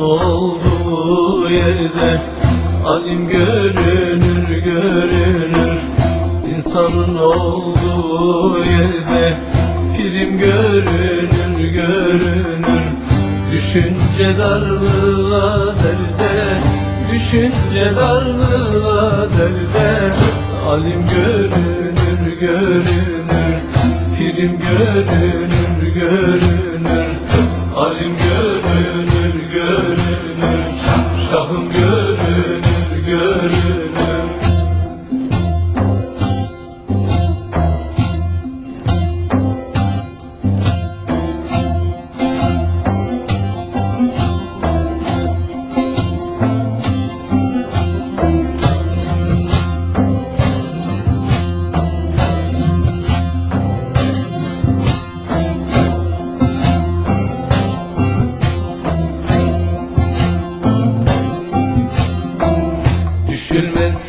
olduğu yerde Alim görünür görünür. İnsanın olduğu yerde Pirim görünür görünür. Düşünce darlığa derde Düşünce darlığa derde. Alim görünür görünür. Pirim görünür görünür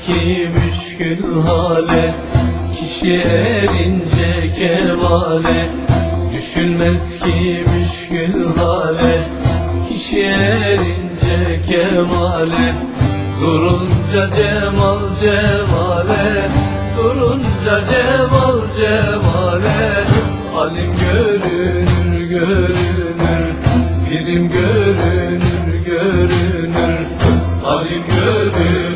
ki müşkül hale Kişi erince kemale Düşülmez ki müşkül hale Kişi erince kemale Durunca cemal cemale Durunca cemal cemale. Alim görünür görünür Birim görünür görünür. Alim görünür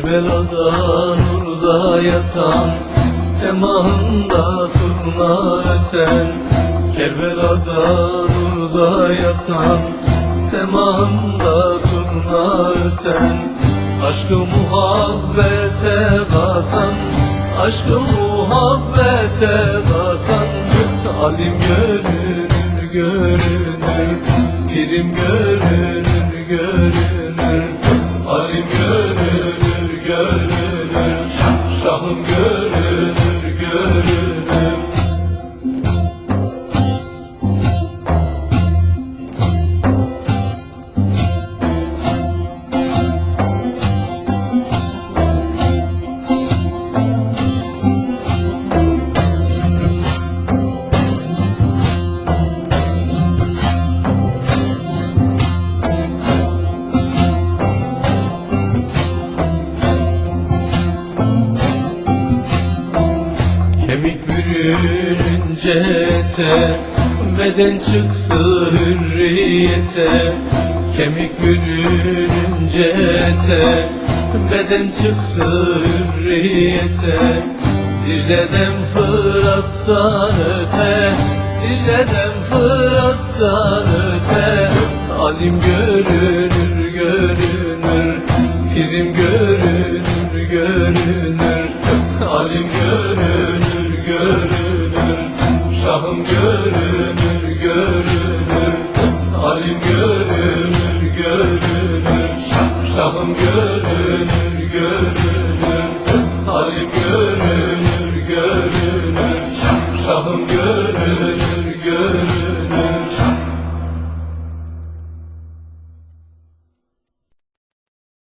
Kerbela'da nurda yatan Semahında turna öten. Kerbela'da nurda yatan Semahında turna öten. Aşkı muhabbete katan Aşkı muhabbete katan Alim görünür görünür görünür görünür görünür görünür bürününce ete Beden çıksı hürriyete. Kemik bürününce ete Beden çıksı hürriyete. Dicle'den Fırat'san öte Dicle'den Fırat'san öte. Alim görünür görünür Pirim görünür görünür. Alim görünür görünür Şahım görünür görünür. Alim görünür görünür. Şahım görünür görünür. Alim görünür görünür. Şahım görünür görünür